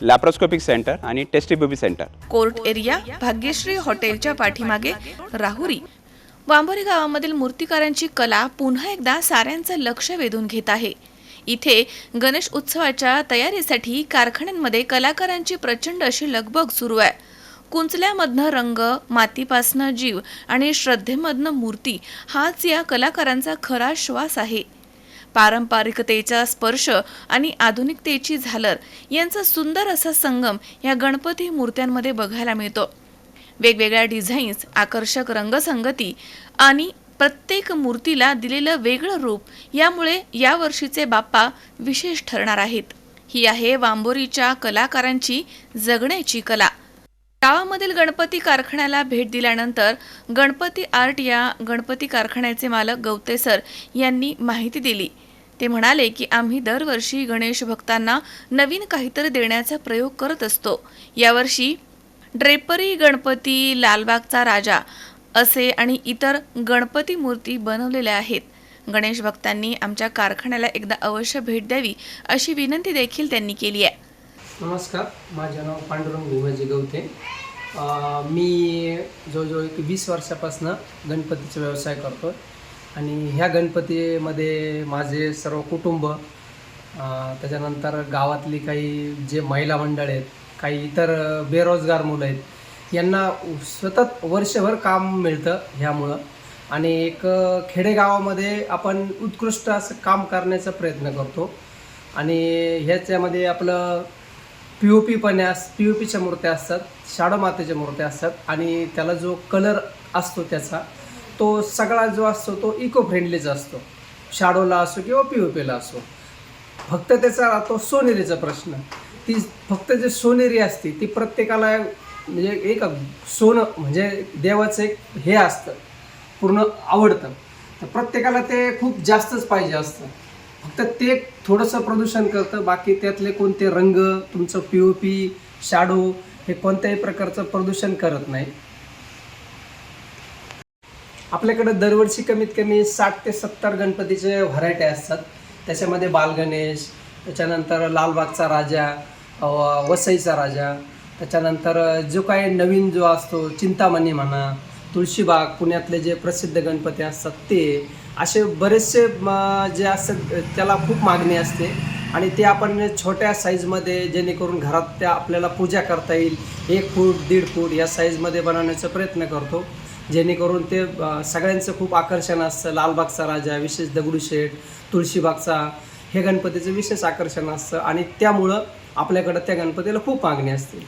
Laparoscopic centre आणि test tube baby centre court area Bhagyashree हॉटेलच्या पाठीमागे राहुरी. वांबोरी गावामधील मूर्तिकारांची कला पुन्हा एकदा साऱ्यांचं लक्ष वेधून घेत आहे. इथे गणेश उत्सवाच्या तयारीसाठी कारखान्यांमध्ये कलाकारांची प्रचंड अशी लगबग सुरू आहे. कुंचल्यामधनं रंग मातीपासनं जीव आणि श्रद्धेमधनं मूर्ती हाच या कलाकारांचा खरा श्वास आहे. पारंपरिकतेचा स्पर्श आणि आधुनिकतेची झालर यांचा सुंदर असा संगम या गणपती मूर्त्यांमध्ये बघायला मिळतो. वेगवेगळ्या डिझाईन्स आकर्षक रंगसंगती आणि प्रत्येक मूर्तीला दिलेलं वेगळं रूप यामुळे यावर्षीचे बाप्पा विशेष ठरणार आहेत. ही आहे वांबोरीच्या कलाकारांची जगण्याची कला. गावामधील गणपती कारखान्याला भेट दिल्यानंतर गणपती आर्ट या गणपती कारखान्याचे मालक गवतेसर यांनी माहिती दिली. ते म्हणाले की आम्ही दरवर्षी गणेश भक्तांना नवीन काहीतरी देण्याचा प्रयोग करत असतो. यावर्षी ड्रेपरी गणपती लालबागचा राजा असे आणि इतर गणपती मूर्ती बनवलेल्या आहेत. गणेश भक्तांनी आमच्या कारखान्याला एकदा अवश्य भेट द्यावी अशी विनंती देखील त्यांनी केली आहे. नमस्कार माझे नाव पांडुरंग भीमाजी गवते. मी जवळजवळ एक वीस वर्षापासून गणपतीचा व्यवसाय करतो आणि ह्या गणपतीमध्ये माझे सर्व कुटुंब त्याच्यानंतर गावातली काही जे महिला मंडळ आहेत काही इतर बेरोजगार मुलं आहेत यांना सतत वर्षभर काम मिळतं ह्यामुळं. आणि एक खेडेगावामध्ये आपण उत्कृष्ट असं काम करण्याचा प्रयत्न करतो. आणि ह्याच्यामध्ये आपलं पी ओ पी पण अस पी ओ पीच्या मूर्त्या असतात शाडो मातेच्या मूर्त्या असतात आणि त्याला जो कलर असतो त्याचा तो सगळा जो असतो तो इको फ्रेंडलीचा असतो. शाडोला असो किंवा पी ओ पीला असो. फक्त त्याचा राहतो सोनेरीचा प्रश्न. ती फक्त जे सोनेरी असते ती प्रत्येकाला म्हणजे एक सोनं म्हणजे देवाचं एक हे असतं. पूर्ण आवडतं. तर प्रत्येकाला ते खूप जास्तच पाहिजे असतं. फक्त ते थोडंसं प्रदूषण करतं बाकी त्यातले कोणते रंग तुमचं पी ओ पी शाडो हे कोणत्याही प्रकारचं प्रदूषण करत नाही. आपल्याकडे दरवर्षी कमीत कमी साठ ते सत्तर गणपतीचे व्हरायटी असतात. त्याच्यामध्ये बालगणेश त्याच्यानंतर लालबागचा राजा वसईचा राजा त्याच्यानंतर जो काही नवीन जो असतो चिंतामणी म्हणा तुळशीबाग पुण्यातले जे प्रसिद्ध गणपती असतात ते असे बरेचसे जे असतात त्याला खूप मागणी असते. आणि ते आपण छोट्या साईजमध्ये जेणेकरून घरात त्या आपल्याला पूजा करता येईल. एक फूट दीड फूट या साईजमध्ये बनवण्याचा प्रयत्न करतो. जेणेकरून ते सगळ्यांचं खूप आकर्षण असतं. लालबागचा राजा विशेष दगडूशेठ तुळशीबागचा हे गणपतीचं विशेष आकर्षण असतं. आणि त्यामुळं आपल्याकडं त्या गणपतीला खूप मागणी असते.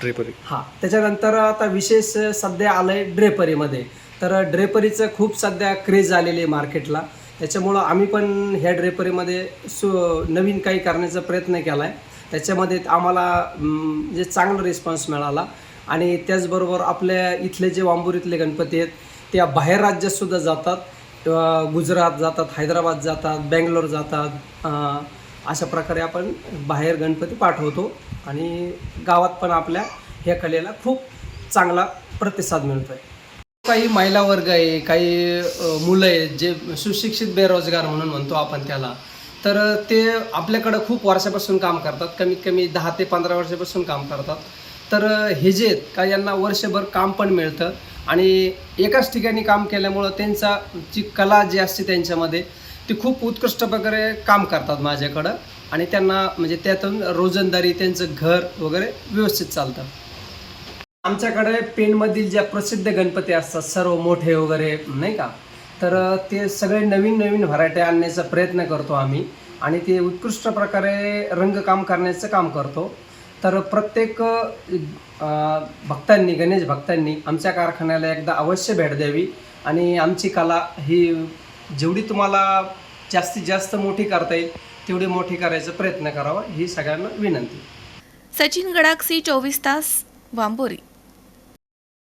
ड्रेपरी. हां त्याच्यानंतर आता विशेष सध्या आलं आहे ड्रेपरीमध्ये. तर ड्रेपरीचं खूप सध्या क्रेज आलेली आहे मार्केटला. त्याच्यामुळं आम्ही पण ह्या ड्रेपरीमध्ये सु नवीन काही करण्याचा प्रयत्न केला आहे त्याच्यामध्ये आम्हाला जे चांगला रिस्पॉन्स मिळाला आणि त्याचबरोबर आपल्या इथले जे वांबुरीतले गणपती आहेत त्या बाहेर राज्यातसुद्धा जातात. गुजरात जातात हैदराबाद जातात बँगलोर जातात. अशा प्रकारे आपण बाहेर गणपती पाठवतो आणि गावात पण आपल्या ह्या कलेला खूप चांगला प्रतिसाद मिळतो आहे काही महिला वर्ग आहे काही मुलं आहेत जे सुशिक्षित बेरोजगार म्हणून म्हणतो आपण त्याला. तर ते आपल्याकडं खूप वर्षापासून काम करतात. कमीत कमी दहा ते पंधरा वर्षापासून काम करतात. तर हे जे आहेत का यांना वर्षभर काम पण मिळतं आणि एकाच ठिकाणी काम केल्यामुळं त्यांचा जी कला जी असते त्यांच्यामध्ये ती खूप उत्कृष्ट प्रकारे काम करतात माझ्याकडं आणि त्यांना म्हणजे त्यातून रोजंदारी त्यांचं घर वगैरे व्यवस्थित चालतं. आमच्याकडे पेणमधील ज्या प्रसिद्ध गणपती असतात सर्व मोठे वगैरे नाही का? तर ते सगळे नवीन नवीन व्हरायटी आणण्याचा प्रयत्न करतो आम्ही आणि ते उत्कृष्ट प्रकारे रंगकाम करण्याचं काम करतो. तर प्रत्येक भक्तांनी गणेश भक्तांनी आमच्या कारखान्याला एकदा अवश्य भेट द्यावी. आणि आमची कला ही जेवढी तुम्हाला जास्तीत जास्त मोठी करता येईल तेवढी मोठी करायचा प्रयत्न करावा ही सगळ्यांना विनंती. सचिन गडाक्षी चोवीस तास वांबोरी.